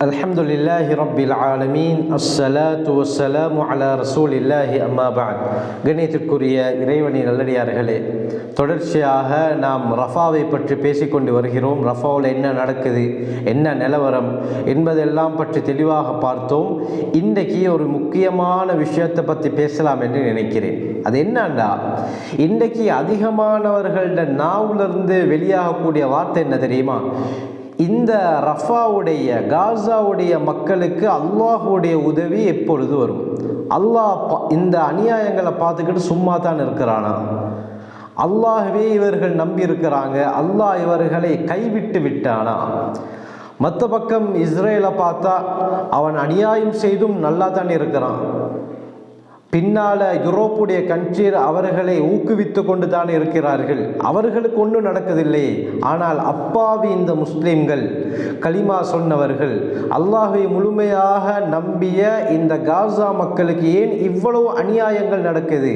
الحمد لله رب العالمين الصلاة والسلام على رسول الله أما بعد கணியத்திற்குரிய இறைவனின் நல்லடியார்களே தொடர்ச்சியாக நாம் ரஃபாவை பற்றி பேசிக்கொண்டு வருகிறோம் ரஃபாவில் என்ன நடக்குது என்ன நிலவரம் என்பதெல்லாம் பற்றி தெளிவாக பார்த்தோம் இன்றைக்கு ஒரு முக்கியமான விஷயத்தை பற்றி பேசலாம் என்று நினைக்கிறேன் அது என்னண்டா இன்றைக்கு அதிகமானவர்கள்ட நாவிலிருந்து வெளியாகக்கூடிய வார்த்தை என்ன தெரியுமா இந்த ரஃபாவுடைய காசாவுடைய மக்களுக்கு அல்லாஹுடைய உதவி எப்பொழுது வரும்? அல்லாஹ் பா- இந்த அநியாயங்களை பார்த்துக்கிட்டு சும்மா தான் இருக்கிறானா? அல்லாஹவே இவர்கள் நம்பி இருக்கிறாங்க அல்லாஹ் இவர்களை கைவிட்டு விட்டானா? மற்ற பக்கம் இஸ்ரேலை பார்த்தா அவன் அநியாயம் செய்தும் நல்லா தான் இருக்கிறான். பின்னால யூரோப்புடைய கண்ட்ரீர் அவர்களை ஊக்குவித்து கொண்டு தான் இருக்கிறார்கள். அவர்களுக்கு ஒன்றும் நடக்கவில்லை. ஆனால் அப்பாவி இந்த முஸ்லிம்கள் கலிமா சொன்னவர்கள் அல்லாஹை முழுமையாக நம்பிய இந்த காசா மக்களுக்கு ஏன் இவ்வளவு அநியாயங்கள் நடக்குது?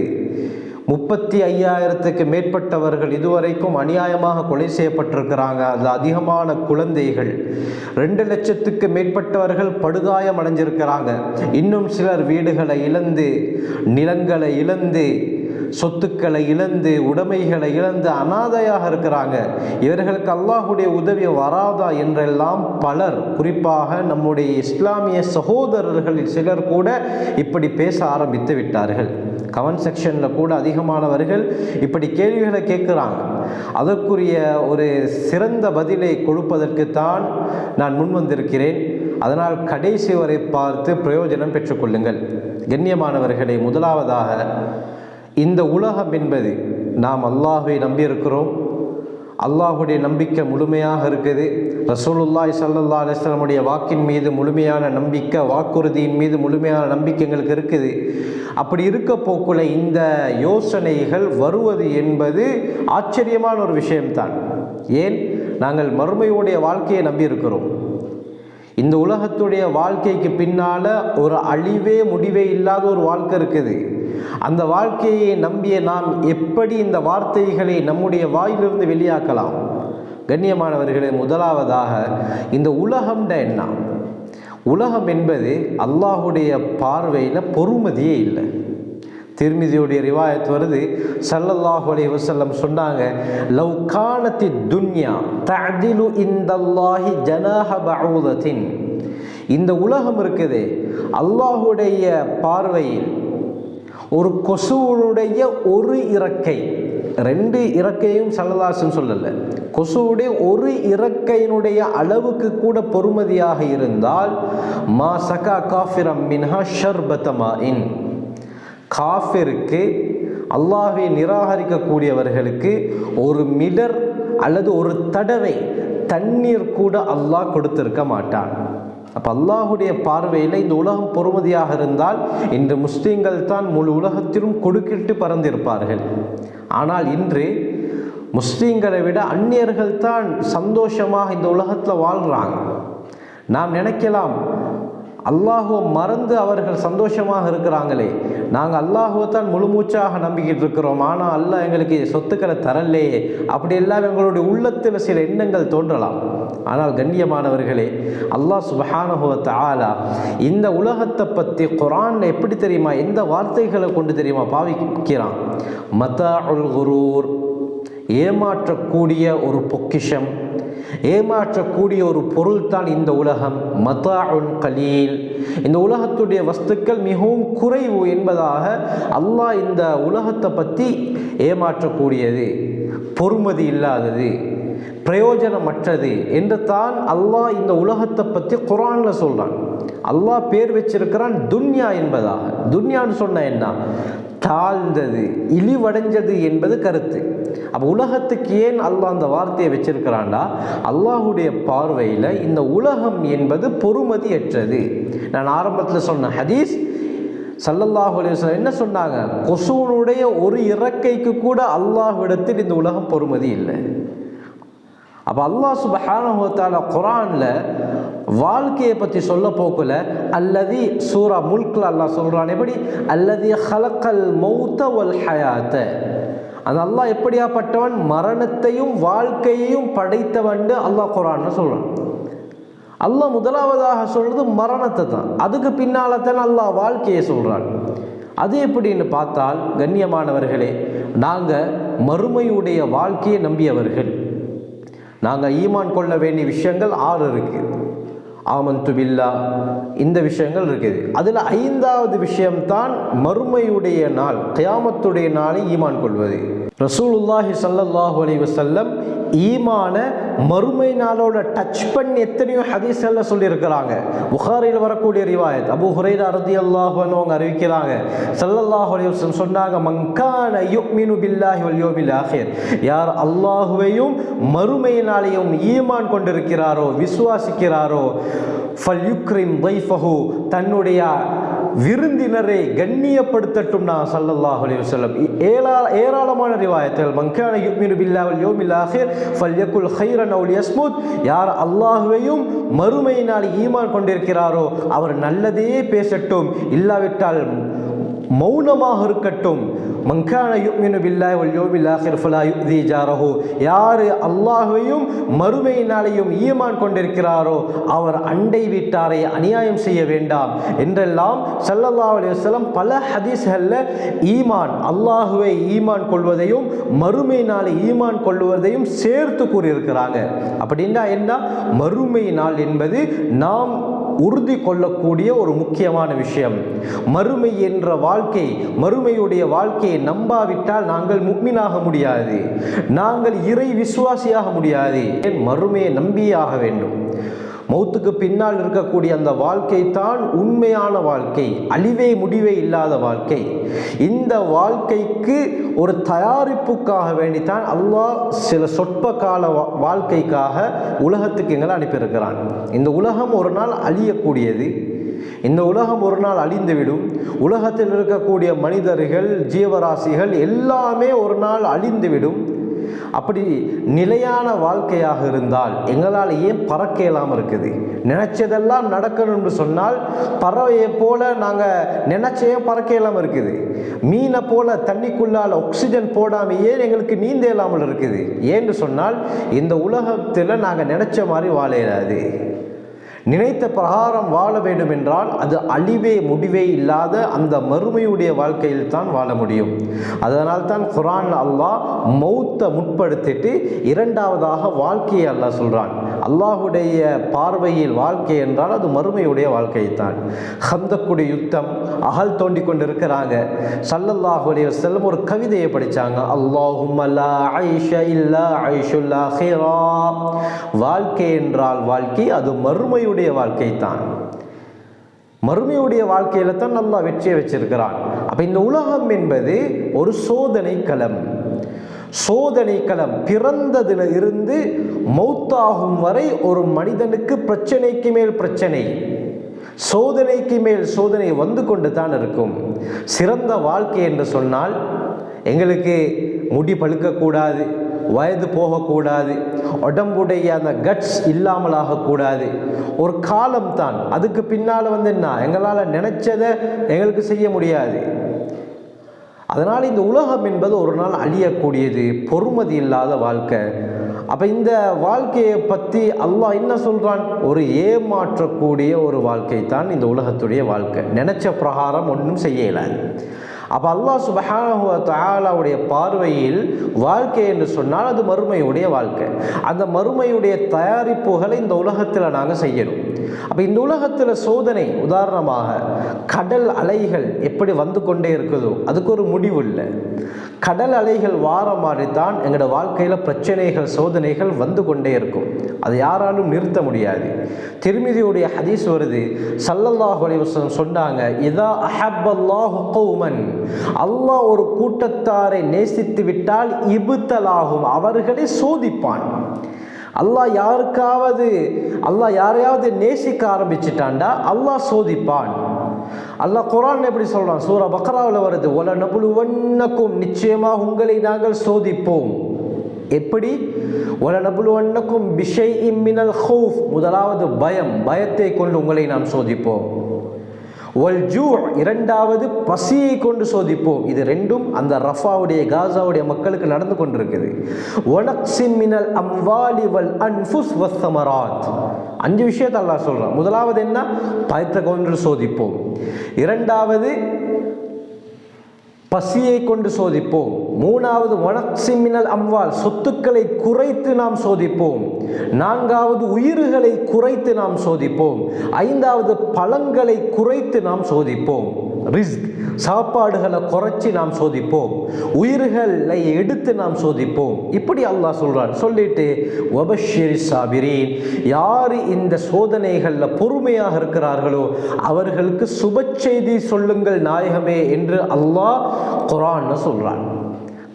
முப்பத்தி ஐயாயிரத்துக்கு மேற்பட்டவர்கள் இதுவரைக்கும் அநியாயமாக கொலை செய்யப்பட்டிருக்கிறாங்க. அதில் அதிகமான குழந்தைகள். ரெண்டு லட்சத்துக்கு மேற்பட்டவர்கள் படுகாயம் அடைஞ்சிருக்கிறாங்க இன்னும் சிலர் வீடுகளை இழந்து நிலங்களை இழந்து சொத்துக்களை இழந்து உடைமைகளை இழந்து அனாதையாக இருக்கிறாங்க. இவர்களுக்கு அல்லாஹுடைய உதவி வராதா என்றெல்லாம் பலர் குறிப்பாக நம்முடைய இஸ்லாமிய சகோதரர்களில் சிலர் கூட இப்படி பேச ஆரம்பித்து விட்டார்கள். கமெண்ட் செக்ஷனில் கூட அதிகமானவர்கள் இப்படி கேள்விகளை கேட்குறாங்க. அதற்குரிய ஒரு சிறந்த பதிலை கொடுப்பதற்குத்தான் நான் முன் வந்திருக்கிறேன் அதனால் கடைசி வரை பார்த்து பிரயோஜனம் பெற்றுக்கொள்ளுங்கள் கண்ணியமானவர்களை முதலாவதாக இந்த உலகம் என்பது நாம் அல்லாஹை நம்பியிருக்கிறோம். அல்லாஹுடைய நம்பிக்கை முழுமையாக இருக்குது. ரசூலுல்லாய் சல்லா அலிஸ்லமுடைய வாக்கின் மீது முழுமையான நம்பிக்கை வாக்குறுதியின் மீது முழுமையான நம்பிக்கை எங்களுக்கு இருக்குது. அப்படி இருக்க போக்குள்ள இந்த யோசனைகள் வருவது என்பது ஆச்சரியமான ஒரு விஷயம்தான். ஏன்? நாங்கள் மறுமையுடைய வாழ்க்கையை நம்பியிருக்கிறோம். இந்த உலகத்துடைய வாழ்க்கைக்கு பின்னால் ஒரு அழிவே முடிவே இல்லாத ஒரு வாழ்க்கை இருக்குது. அந்த வாழ்க்கையை நம்பிய நாம் எப்படி இந்த வார்த்தைகளை நம்முடைய வாயிலிருந்து வெளியாக்கலாம்? கண்ணியமானவர்களே முதலாவதாக இந்த உலகம்ட என்ன? உலகம் என்பது அல்லாஹுடைய பார்வையில் பொறுமதியே இல்லை. திருமிதியுடைய ரிவாயத் வருது சல்லல்லாஹு அலி வசல்லம் சொன்னாங்க லவ் கானத்தி துன்யா தஅதிலு இந்தல்லாஹி ஜனாஹ பவுதத்தின் இந்த உலகம் இருக்குது அல்லாஹுடைய பார்வையில் ஒரு கொசுவுடைய ஒரு இறக்கை. ரெண்டு இறக்கையும் சல்லதாசன் சொல்லல. கொசுவுடைய ஒரு இறக்கையினுடைய அளவுக்கு கூட பொறுமதியாக இருந்தால் மா சகா காஃபிரம் மின்ஹா ஷர்பத்தமா இன் காஃபிற்கு அல்லாஹை நிராகரிக்கக்கூடியவர்களுக்கு ஒரு மிடர் அல்லது ஒரு தடவை தண்ணீர் கூட அல்லாஹ் கொடுத்திருக்க மாட்டான். அப்போ அல்லாஹுடைய பார்வையில் இந்த உலகம் பொறுமதியாக இருந்தால் இன்று முஸ்லீம்கள் தான் முழு உலகத்திலும் கொடுக்கிட்டு பறந்திருப்பார்கள். ஆனால் இன்று முஸ்லீம்களை விட அந்நியர்கள் தான் சந்தோஷமாக இந்த உலகத்தில் வாழ்கிறாங்க நாம் நினைக்கலாம் அல்லாஹுவை மறந்து அவர்கள் சந்தோஷமாக இருக்கிறாங்களே. நாங்கள் அல்லாஹுவை தான் முழுமூச்சாக நம்பிக்கிட்டு இருக்கிறோம். ஆனால் அல்லாஹ் எங்களுக்கு சொத்துக்களை தரலையே. அப்படி எல்லாம் எங்களுடைய உள்ளத்தில் சில எண்ணங்கள் தோன்றலாம். ஆனால் கண்ணியமானவர்களே அல்லாஹ் சுபஹானுவத்த ஆலா இந்த உலகத்தை பற்றி குரான் எப்படி தெரியுமா எந்த வார்த்தைகளை கொண்டு தெரியுமா பாவிக்கிறான்? மதா உல் குரூர் ஏமாற்றக்கூடிய ஒரு பொக்கிஷம் ஏமாற்றக்கூடிய ஒரு பொருள் தான் இந்த உலகம். மதாஉன் கலீல். இந்த உலகத்துடைய வஸ்துக்கள் மிகவும் குறைவு என்பதாக அல்லாஹ் இந்த உலகத்தை பற்றி ஏமாற்றக்கூடியது பொறுமதி இல்லாதது. பிரயோஜனமற்றது என்று தான் அல்லாஹ் இந்த உலகத்தை பற்றி குரானில் சொல்கிறான் அல்லாஹ் பேர் வச்சிருக்கிறான் துன்யா என்பதாக. துன்யான்னு சொன்ன என்ன? தாழ்ந்தது இழிவடைஞ்சது என்பது கருத்து. அப்போ உலகத்துக்கு ஏன் அல்லாஹ் அந்த வார்த்தையை வச்சிருக்கிறான்டா? அல்லாஹுடைய பார்வையில் இந்த உலகம் என்பது பொறுமதியற்றது. நான் ஆரம்பத்தில் சொன்ன ஹதீஸ் சல்லல்லாஹு அலைஹி என்ன சொன்னாங்க? கொசுவனுடைய ஒரு இறக்கைக்கு கூட அல்லாஹ்விடத்தில் இந்த உலகம் பொறுமதி இல்லை. அப்போ அல்லாஹ் சுபஹானுவத்தால வ குரானில் வாழ்க்கையை பற்றி சொல்ல போக்குல அல்லது சூரா முல்க்ல அல்லாஹ் சொல்கிறான் எப்படி? அல்லது ஹலக்கல் மௌத்த வல் ஹயாத்த. அந்த அல்லாஹ் எப்படியாப்பட்டவன் மரணத்தையும் வாழ்க்கையையும் படைத்தவன் அல்லாஹ் குரான்னு சொல்கிறான் அல்லாஹ் முதலாவதாக சொல்றது மரணத்தை தான். அதுக்கு பின்னால தான் அல்லாஹ் வாழ்க்கையை சொல்றான். அது எப்படின்னு பார்த்தால் கண்ணியமானவர்களே நாங்கள் மறுமையுடைய வாழ்க்கையை நம்பியவர்கள். நாங்கள் ஈமான் கொள்ள வேண்டிய விஷயங்கள் ஆறு இருக்குது ஆமன் துபில்லா இந்த விஷயங்கள் இருக்குது. அதில் ஐந்தாவது விஷயம்தான் மறுமையுடைய நாள் கயாமத்துடைய நாளை ஈமான் கொள்வது. ரசூலுல்லாஹி ஸல்லல்லாஹு அலி வசல்லம் ஈமான மறுமை நாளோட டச் பண்ணி எத்தனையோ ஹதீஸ்களில் சொல்லியிருக்கிறாங்க. புகாரில் வரக்கூடிய ரிவாயத் அபு ஹுரைரா அருதி அன்ஹு அவங்க அறிவிக்கிறாங்க. சல்லல்லாஹ் அலைஹி சொன்னாங்க மங்கான யுக்மினு பில்லாஹி வல் யௌமில் ஆஹிர். யார் அல்லாஹுவையும் மறுமை நாளையும் ஈமான் கொண்டிருக்கிறாரோ விசுவாசிக்கிறாரோ ஃபல் யுக்ரிம் வைஃபஹு தன்னுடைய விருந்தினரை கண்ணியப்படுத்தட்டும் நான் சல்லல்லாஹு அலைஹி வஸல்லம். ஏலா ஏராளமான ரிவாயத்தில் மங்கான யுக்மினு பில்லாஹி வல் யௌமில் ஆஹிர் ஃபல்யகுல் ஹைரன் அவுல் யஸ்முத். யார் அல்லாஹுவையும் மறுமையினால் ஈமான் கொண்டிருக்கிறாரோ அவர் நல்லதே பேசட்டும். இல்லாவிட்டால் மௌனமாக இருக்கட்டும். மங்கான யுக்மினு பில்லாஹி வல் யௌமில் ஆஹிர் யுக்தி ஜாரஹோ. யார் அல்லாஹையும் மறுமையினாலேயும் ஈமான் கொண்டிருக்கிறாரோ அவர் அண்டை வீட்டாரை அநியாயம் செய்ய வேண்டாம். என்றெல்லாம் சல்லல்லா அலைஹி பல ஹதீஸ்களில் ஈமான் அல்லாஹுவை ஈமான் கொள்வதையும் மறுமை நாளை ஈமான் கொள்வதையும் சேர்த்து கூறியிருக்கிறாங்க. அப்படின்னா என்ன? மறுமை நாள் என்பது நாம் உறுதி கொள்ளக்கூடிய ஒரு முக்கியமான விஷயம். மறுமை என்ற வாழ்க்கை மறுமையுடைய வாழ்க்கையை நம்பாவிட்டால் நாங்கள் முக்மினாக முடியாது. நாங்கள் இறை விசுவாசியாக முடியாது. ஏன்? மறுமையை நம்பியாக வேண்டும். மௌத்துக்கு பின்னால் இருக்கக்கூடிய அந்த வாழ்க்கை தான் உண்மையான வாழ்க்கை அழிவே முடிவே இல்லாத வாழ்க்கை. இந்த வாழ்க்கைக்கு ஒரு தயாரிப்புக்காக வேண்டித்தான் அல்லாஹ் சில சொற்ப கால வா- வாழ்க்கைக்காக உலகத்துக்கு எங்களை அனுப்பியிருக்கிறான். இந்த உலகம் ஒரு நாள் அழியக்கூடியது. இந்த உலகம் ஒரு நாள் அழிந்துவிடும். உலகத்தில் இருக்கக்கூடிய மனிதர்கள் ஜீவராசிகள் எல்லாமே ஒரு நாள் அழிந்துவிடும். அப்படி நிலையான வாழ்க்கையாக இருந்தால் எங்களால் ஏன் பறக்க இயலாமல் இருக்குது? நினைச்சதெல்லாம் நடக்கணும்னு சொன்னால் பறவையை போல நாங்கள் நினைச்சே பறக்க இயலாமல் இருக்குது? மீனை போல தண்ணிக்குள்ளால் ஆக்சிஜன் போடாமையே எங்களுக்கு நீந்த இயலாமல் இருக்குது ஏன்னு சொன்னால் இந்த உலகத்தில் நாங்கள் நினைச்ச மாதிரி வாழ இயலாது. நினைத்த பிரகாரம் வாழ வேண்டும் என்றால் அது அழிவே முடிவே இல்லாத அந்த மறுமையுடைய வாழ்க்கையில் தான் வாழ முடியும். அதனால் தான் குரான் அல்லாஹ் மௌத்தை முற்படுத்திட்டு இரண்டாவதாக வாழ்க்கையை அல்லாஹ் சொல்றான். அல்லாஹுடைய பார்வையில் வாழ்க்கை என்றால் அது மறுமையுடைய வாழ்க்கை தான். ஹந்தக்குடி யுத்தம் அகல் தோண்டி கொண்டு இருக்கிறாங்க சல்லல்லாஹு ஒரு கவிதையை படித்தாங்க அல்லாஹும் இல்லா வாழ்க்கை என்றால் வாழ்க்கை அது மறுமையுடைய வாழ்க்கை தான். மறுமையுடைய வாழ்க்கையில தான் நல்லா வெற்றியை வச்சிருக்கிறான். அப்ப இந்த உலகம் என்பது ஒரு சோதனை களம். சோதனை களம். பிறந்ததுல இருந்து மௌத்தாகும் வரை ஒரு மனிதனுக்கு பிரச்சனைக்கு மேல் பிரச்சனை. சோதனைக்கு மேல் சோதனை வந்து கொண்டு தான் இருக்கும். சிறந்த வாழ்க்கை என்று சொன்னால் எங்களுக்கு முடி பழுக்கக்கூடாது. வயது போகக்கூடாது. உடம்புடைய அந்த கட்ஸ் இல்லாமல் ஆகக்கூடாது ஒரு காலம் தான் அதுக்கு பின்னால் வந்து என்ன? எங்களால் நினைச்சதை எங்களுக்கு செய்ய முடியாது. அதனால் இந்த உலகம் என்பது ஒரு நாள் அழியக்கூடியது. பொறுமதி இல்லாத வாழ்க்கை. அப்போ இந்த வாழ்க்கையை பற்றி அல்லாஹ் என்ன சொல்கிறான் ஒரு ஏமாற்றக்கூடிய ஒரு வாழ்க்கை தான் இந்த உலகத்துடைய வாழ்க்கை. நினைச்ச பிரகாரம் ஒன்றும் செய்ய இயலாது அப்போ அல்லாஹ் சுபஹானஹு வ பார்வையில் வாழ்க்கை என்று சொன்னால் அது மறுமையுடைய வாழ்க்கை. அந்த மறுமையுடைய தயாரிப்புகளை இந்த உலகத்தில் நாங்கள் செய்யணும். அப்போ இந்த உலகத்தில் சோதனை உதாரணமாக கடல் அலைகள் எப்படி வந்து கொண்டே இருக்குதோ அதுக்கு ஒரு முடிவு இல்லை. கடல் அலைகள் வார மாதிரி தான் எங்களோட வாழ்க்கையில் பிரச்சனைகள் சோதனைகள் வந்து கொண்டே இருக்கும். அதை யாராலும் நிறுத்த முடியாது. திருமிதியுடைய ஹதீஸ் வருது சல்லல்லாஹு அலைவசம் சொன்னாங்க இதா அஹப்பல்லாஹு கௌமன் அல்லாஹ் ஒரு கூட்டத்தாரை நேசித்து விட்டால் இபுத்தலாகும் அவர்களை சோதிப்பான். அல்லாஹ் யாருக்காவது அல்லாஹ் யாரையாவது நேசிக்க ஆரம்பிச்சிட்டாண்டா அல்லாஹ் சோதிப்பான். அல்லாஹ் குரான் எப்படி சொல்றான்? சூரா பக்ராவில் வருது ஒல நபுலுவன்னக்கும் நிச்சயமாக உங்களை நாங்கள் சோதிப்போம். எப்படி? ஒல நபுலுவன்னக்கும் பிஷை இம்மினல் ஹவுஃப் முதலாவது பயம் பயத்தை கொண்டு உங்களை நாம் சோதிப்போம். ஒல் ஜூ இரண்டாவது பசியை கொண்டு சோதிப்போம். இது ரெண்டும் அந்த ரஃபாவுடைய காசாவுடைய மக்களுக்கு நடந்து கொண்டிருக்குது. ஒனக்சின் அம்வாலி வல் அன்ஃபுஸ் வஸ்ஸமராத் அஞ்சு விஷயத்தை அல்லா சொல்கிறான் முதலாவது என்ன? பயத்தை கொண்டு சோதிப்போம். இரண்டாவது பசியை கொண்டு சோதிப்போம். மூணாவது வனக்சிமினல் அம்வால் சொத்துக்களை குறைத்து நாம் சோதிப்போம். நான்காவது உயிர்களை குறைத்து நாம் சோதிப்போம். ஐந்தாவது பழங்களை குறைத்து நாம் சோதிப்போம். ரிஸ்க். சாப்பாடுகளை குறைச்சி நாம் சோதிப்போம். உயிர்களை எடுத்து நாம் சோதிப்போம். இப்படி அல்லாஹ் சொல்கிறான் சொல்லிட்டு வபஷிரி சாபிரீன் யார் இந்த சோதனைகளில் பொறுமையாக இருக்கிறார்களோ அவர்களுக்கு சுப செய்தி சொல்லுங்கள் நாயகமே என்று அல்லாஹ் குரான்னு சொல்கிறான்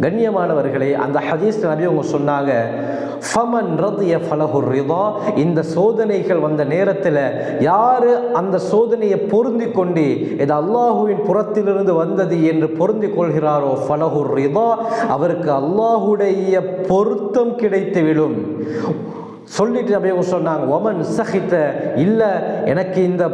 கண்ணியமானவர்களே அந்த ஹதீஸ் நபி அவங்க சொன்னாங்க ஃபமன் ரதிய ஃபலஹுர் ரிதா. இந்த சோதனைகள் வந்த நேரத்தில் யார் அந்த சோதனையை பொருந்தி கொண்டு இது அல்லாஹுவின் புறத்திலிருந்து வந்தது என்று பொருந்தி கொள்கிறாரோ ஃபலஹுர் ரிதா. அவருக்கு அல்லாஹுடைய பொருத்தம் கிடைத்துவிடும். சொல்லிட்டு அப்படியே சொன்னாங்க ஒமன் சகித்த இல்லை எனக்கு இந்த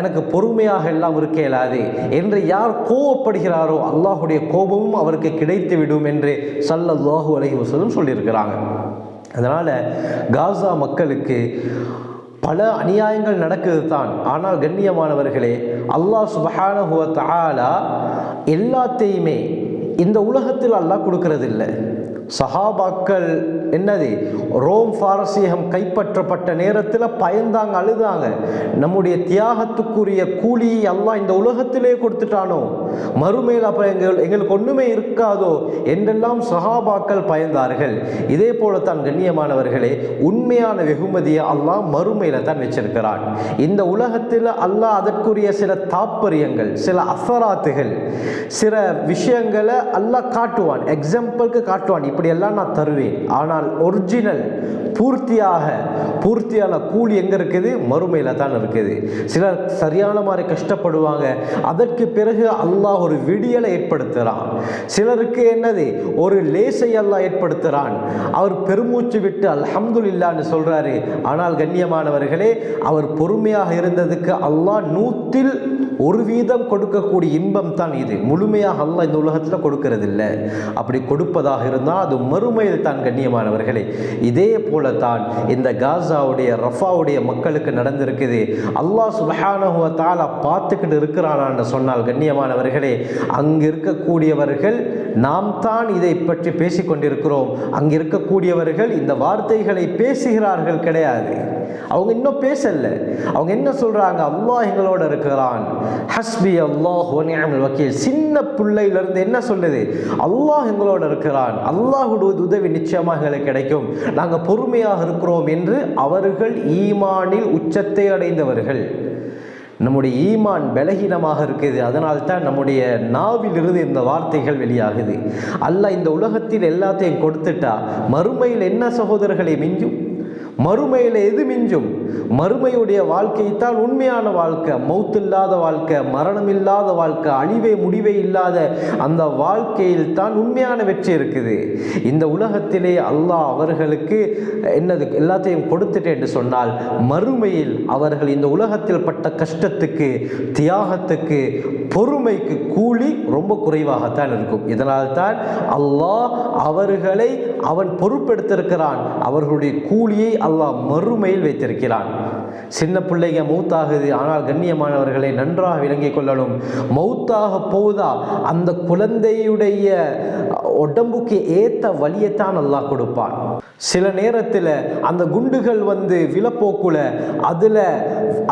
எனக்கு பொறுமையாக எல்லாம் இருக்க இயலாது என்று யார் கோவப்படுகிறாரோ அல்லாஹுடைய கோபமும் அவருக்கு கிடைத்து விடும் என்று சல்லல்லாஹு அலஹி வசலும் சொல்லியிருக்கிறாங்க. அதனால் காசா மக்களுக்கு பல அநியாயங்கள் நடக்குது தான். ஆனால் கண்ணியமானவர்களே அல்லாஹ் சுபஹானஹு வ எல்லாத்தையுமே இந்த உலகத்தில் அல்லாஹ் கொடுக்கறதில்லை. சஹாபாக்கள் என்னது? ரோம் பாரசீகம் கைப்பற்றப்பட்ட நேரத்தில் பயந்தாங்க அழுதாங்க. நம்முடைய தியாகத்துக்குரிய கூலியை எல்லாம் இந்த உலகத்திலே கொடுத்துட்டானோ? மறுமையில் அப்போ எங்கள் எங்களுக்கு ஒன்றுமே இருக்காதோ? என்றெல்லாம் சஹாபாக்கள் பயந்தார்கள். இதே போலத்தான் கண்ணியமானவர்களே உண்மையான வெகுமதியை அல்லாஹ் மறுமையில் தான் வச்சிருக்கிறான். இந்த உலகத்தில் அல்லாஹ் அதற்குரிய சில தாற்பயங்கள் சில அசராத்துகள் சில விஷயங்களை அல்லாஹ் காட்டுவான். எக்ஸாம்பிளுக்கு காட்டுவான். இப்படியெல்லாம் நான் தருவேன். ஆனால் ஒரிஜினல் பூர்த்தியாக பூர்த்தியான கூலி எங்கே இருக்குது? மறுமையில் தான் இருக்குது. சிலர் சரியான மாதிரி கஷ்டப்படுவாங்க. அதற்கு பிறகு அல்லாஹ் ஒரு விடியலை ஏற்படுத்துகிறான். சிலருக்கு என்னது? ஒரு லேசை அல்லாஹ் ஏற்படுத்துகிறான். அவர் பெருமூச்சு விட்டு அல்ஹம்துலில்லான்னு சொல்கிறாரு ஆனால் கண்ணியமானவர்களே அவர் பொறுமையாக இருந்ததுக்கு அல்லாஹ் நூற்றில் ஒரு வீதம் கொடுக்கக்கூடிய இன்பம் தான் இது. முழுமையாக அல்ல இந்த உலகத்தில் கொடுக்கறதில்ல. அப்படி கொடுப்பதாக இருந்தால் அது மறுமையில் தான் கண்ணியமானவர்களே. இதே போல தான் இந்த காசாவுடைய ரஃபாவுடைய மக்களுக்கு நடந்திருக்குது. அல்லாஹ் சுபஹானஹு வ பார்த்துக்கிட்டு இருக்கிறானான்னு சொன்னால் கண்ணியமானவர்களே அங்கு இருக்கக்கூடியவர்கள் நாம் தான் இதை பற்றி பேசிக்கொண்டிருக்கிறோம். அங்கே இருக்கக்கூடியவர்கள் இந்த வார்த்தைகளை பேசுகிறார்கள் கிடையாது. அவங்க இன்னும் பேசல. அவங்க என்ன சொல்றாங்க? அல்லாஹ் எங்களோட இருக்கிறான். ஹஸ்பி அல்லாஹ் வக்கீல். சின்ன பிள்ளையிலிருந்து என்ன சொல்லுது? அல்லாஹ் எங்களோட இருக்கிறான். அல்லாஹுடைய உதவி நிச்சயமாக எங்களுக்கு கிடைக்கும். நாங்கள் பொறுமையாக இருக்கிறோம் என்று அவர்கள் ஈமானில் உச்சத்தை அடைந்தவர்கள். நம்முடைய ஈமான் பலகீனமாக இருக்குது. அதனால் தான் நம்முடைய நாவிலிருந்து இந்த வார்த்தைகள் வெளியாகுது. அல்ல இந்த உலகத்தில் எல்லாத்தையும் கொடுத்துட்டா மறுமையில் என்ன சகோதரர்களை மிஞ்சும்? மறுமையில் எது மிஞ்சும்? மறுமையுடைய வாழ்க்கைத்தான் உண்மையான வாழ்க்கை. மௌத்து இல்லாத வாழ்க்கை மரணம் இல்லாத வாழ்க்கை அழிவே முடிவே இல்லாத அந்த வாழ்க்கையில் தான் உண்மையான வெற்றி இருக்குது. இந்த உலகத்திலே அல்லாஹ் அவர்களுக்கு என்னது எல்லாத்தையும் கொடுத்துட்டேன் என்று சொன்னால் மறுமையில் அவர்கள் இந்த உலகத்தில் பட்ட கஷ்டத்துக்கு தியாகத்துக்கு பொறுமைக்கு கூலி ரொம்ப குறைவாகத்தான் இருக்கும். இதனால் தான் அல்லாஹ் அவர்களை அவன் பொறுப்பெடுத்திருக்கிறான். அவர்களுடைய கூலியை அல்லாஹ் மறுமையில் வைத்திருக்கிறான். சின்ன பிள்ளைங்க மௌத்தாகுது ஆனால் கண்ணியமானவர்களை நன்றாக விளங்கிக் கொள்ளணும். மௌத்தாக போதா அந்த குழந்தையுடைய உடம்புக்கு ஏத்த வழியைத்தான் அல்லாஹ் கொடுப்பான். சில நேரத்தில் அந்த குண்டுகள் வந்து விழப்போக்குல அதில்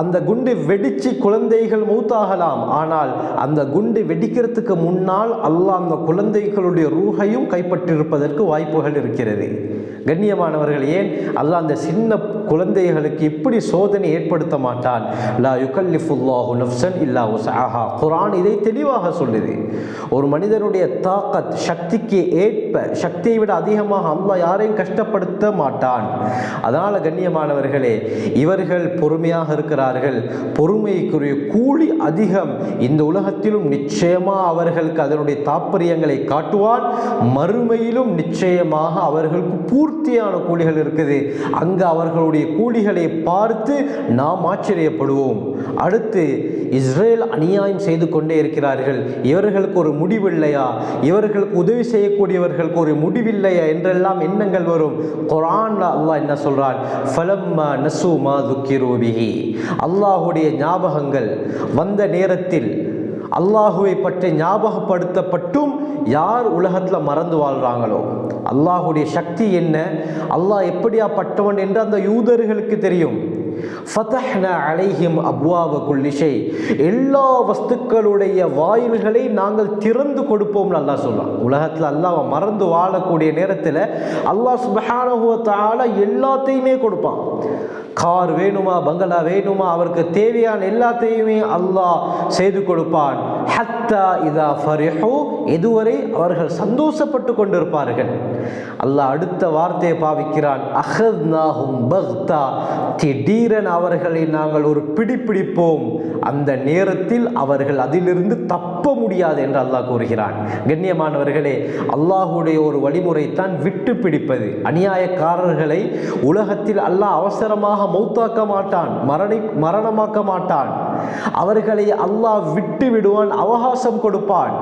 அந்த குண்டு வெடிச்சு குழந்தைகள் மௌத்தாகலாம். ஆனால் அந்த குண்டு வெடிக்கிறதுக்கு முன்னால் அல்லாஹ் அந்த குழந்தைகளுடைய ரூகையும் கைப்பற்றிருப்பதற்கு வாய்ப்புகள் இருக்கிறது. கண்ணியமானவர்கள் ஏன்? அல்லாஹ் அந்த சின்ன குழந்தைகளுக்கு இப்படி சோதனை ஏற்படுத்த மாட்டான். லா யுகல்லிஃபுல்லாஹு நஃப்சன் இல்லா உசாஹா குரான் இதை தெளிவாக சொல்லுது. ஒரு மனிதனுடைய தாக்கத் சக்திக்கு ஏற்ப சக்தியை விட அதிகமாக அல்லா யாரையும் கஷ்டப்படுத்த மாட்டான். அதனால் கண்ணியமானவர்களே இவர்கள் பொறுமையாக இருக்கிறார்கள். பொறுமைக்குரிய கூலி அதிகம். இந்த உலகத்திலும் நிச்சயமாக அவர்களுக்கு அதனுடைய தாற்பயங்களை காட்டுவான். மறுமையிலும் நிச்சயமாக அவர்களுக்கு பூர்த்தியான கூலிகள் இருக்குது. அங்கு அவர்களுடைய கூலிகளை பார்த்து நாம் ஆச்சரியப்படுவோம். அடுத்து இஸ்ரேல் அநியாயம் செய்து கொண்டே இருக்கிறார்கள். இவர்களுக்கு ஒரு முடிவில்லையா? இவர்களுக்கு உதவி செய்யக்கூடியவர்களுக்கு ஒரு முடிவில்லையா? என்றெல்லாம் எண்ணங்கள் வரும். குரான்ல அல்லாஹ் என்ன சொல்றான்? ஃபலம்மா நசூமா துக்கிரோபிஹி அல்லாஹுடைய ஞாபகங்கள் வந்த நேரத்தில் அல்லாஹுவை பற்றி ஞாபகப்படுத்தப்பட்டும் யார் உலகத்தில் மறந்து வாழ்கிறாங்களோ அல்லாஹுடைய சக்தி என்ன? அல்லாஹ் எப்படியாப்பட்டவன் என்று அந்த யூதர்களுக்கு தெரியும். ஃபதஹ்னா அலைஹிம் அப்வாவ குல்லிஷை எல்லா வஸ்துக்களுடைய வாயில்களை நாங்கள் திறந்து கொடுப்போம்னு அல்லாஹ் சொல்கிறான் உலகத்தில் அல்லாவை மறந்து வாழக்கூடிய நேரத்தில் அல்லாஹ் சுபஹானுவத்தால எல்லாத்தையுமே கொடுப்பான். கார் வேணுமா பங்களா வேணுமா அவருக்கு தேவையான எல்லாத்தையுமே அல்லாஹ் செய்து கொடுப்பான். ஹத்தா இதா ஃபரிஹு இதுவரை அவர்கள் சந்தோஷப்பட்டு கொண்டிருப்பார்கள். அல்லாஹ் அடுத்த வார்த்தையை பாவிக்கிறான். அஹத்னாஹும் பக்தா. திடீரென அவர்களை நாங்கள் ஒரு பிடிப்பிடிப்போம். அந்த நேரத்தில் அவர்கள் அதிலிருந்து தப்ப முடியாது என்று அல்லாஹ் கூறுகிறான். கண்ணியமானவர்களே அல்லாஹுடைய ஒரு வழிமுறை தான் விட்டு பிடிப்பது. அநியாயக்காரர்களை உலகத்தில் அல்லாஹ் அவசரமாக மௌத்தாக்க மாட்டான் மரணி மரணமாக்க மாட்டான். அவர்களை அல்லாஹ் விட்டு விடுவான் அவகாசம் கொடுப்பான்.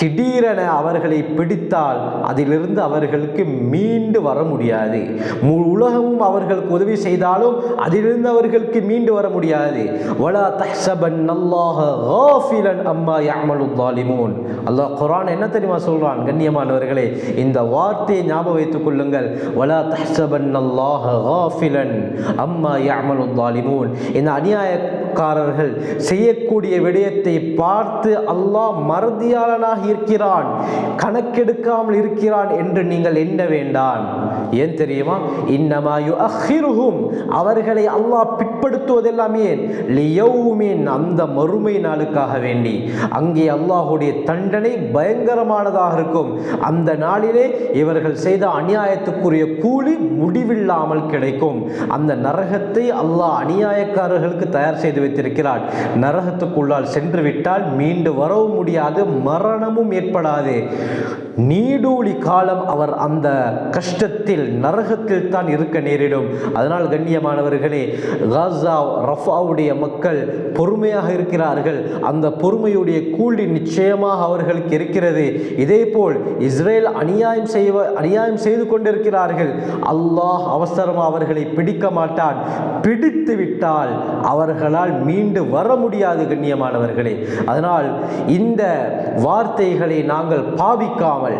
திடீரென அவர்களை பிடித்தால் அதிலிருந்து அவர்களுக்கு மீண்டு வர முடியாது. உலகமும் அவர்களுக்கு உதவி செய்தாலும் அதிலிருந்து அவர்களுக்கு மீண்டு வர முடியாது. வலா தஹ்சபன் அல்லாஹ காஃபிலன் அம்மா யாமலு தாலிமூன் அல்லாஹ் குரான் என்ன தெரியுமா சொல்றான்? கண்ணியமானவர்களே இந்த வார்த்தையை ஞாபகம் வைத்துக் கொள்ளுங்கள். வலா தஹ்சபன் அல்லாஹ காஃபிலன் அம்மா யாமலு தாலிமூன் இந்த அநியாயக்காரர்கள் செய்யக்கூடிய விடயத்தை பார்த்து அல்லாஹ் மறதியாளனாக இருக்கிறான் கணக்கெடுக்காமல் இருக்கிறான் என்று நீங்கள் எண்ண வேண்டாம். ஏன் தெரியுமா? இன்னமாயு அஹிருகும் அவர்களை அல்லாஹ் பிற்படுத்துவதெல்லாம் ஏன்? லியௌமின் அந்த மறுமை நாளுக்காக வேண்டி. அங்கே அல்லாஹுடைய தண்டனை பயங்கரமானதாக இருக்கும். அந்த நாளிலே இவர்கள் செய்த அநியாயத்துக்குரிய கூலி முடிவில்லாமல் கிடைக்கும். அந்த நரகத்தை அல்லாஹ் அநியாயக்காரர்களுக்கு தயார் செய்து வைத்திருக்கிறார். நரகத்துக்குள்ளால் சென்று விட்டால் மீண்டு வரவும் முடியாது மரணமும் ஏற்படாது. நீடூழி காலம் அவர் அந்த கஷ்டத்தில் நரகத்தில் தான் இருக்க நேரிடும். அதனால் கண்ணியமானவர்களே காசா ரஃபாவுடைய மக்கள் பொறுமையாக இருக்கிறார்கள். அந்த பொறுமையுடைய கூலி நிச்சயமாக அவர்களுக்கு இருக்கிறது. இதேபோல் இஸ்ரேல் அநியாயம் செய்வ அநியாயம் செய்து கொண்டிருக்கிறார்கள். அல்லாஹ் அவசரமாக அவர்களை பிடிக்க மாட்டான். பிடித்து விட்டால் அவர்களால் மீண்டு வர முடியாது கண்ணியமானவர்களே. அதனால் இந்த வார்த்தைகளை நாங்கள் பாவிக்காமல்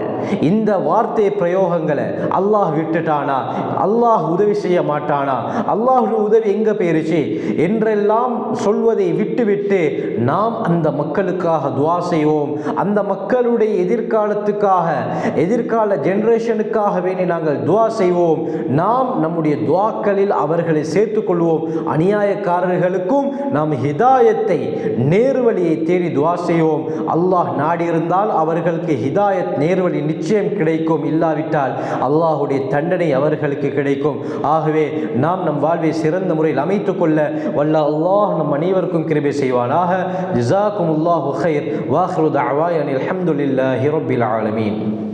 இந்த வார்த்தை பிரயோகங்களை அல்லாஹ் விட்டுட்டானா? அல்லாஹ் உதவி செய்ய மாட்டானா? அல்லாஹ் உதவி எங்க போயிருச்சு? என்றெல்லாம் சொல்வதை விட்டுவிட்டு நாம் அந்த மக்களுக்காக துவா செய்வோம். அந்த மக்களுடைய எதிர்காலத்துக்காக எதிர்கால ஜென்ரேஷனுக்காக வேண்டி நாங்கள் துவா செய்வோம். நாம் நம்முடைய துவாக்களில் அவர்களை சேர்த்துக்கொள்வோம். அநியாயக்காரர்களுக்கும் நாம் ஹிதாயத்தை நேர்வழியை தேடி துவா செய்வோம். அல்லாஹ் நாடியிருந்தால் அவர்களுக்கு ஹிதாயத் நேர்வழி நிச்சயம் கிடைக்கும். இல்லாவிட்டால் அல்லாஹுடைய தண்டனை அவர்களுக்கு கிடைக்கும். ஆகவே நாம் நம் வாழ்வை சிறந்த முறையில் அமைத்துக் கொள்ள வல்ல அல்லாஹ் நம் அனைவருக்கும் கிருபை செய்வானாக. ஜிசாக்கும் அல்லாஹு ஹைர் வாஹ்ரு அவாயன் அலமதுல்லாஹி அல்ஹம்துலில்லாஹி ஆலமீன்.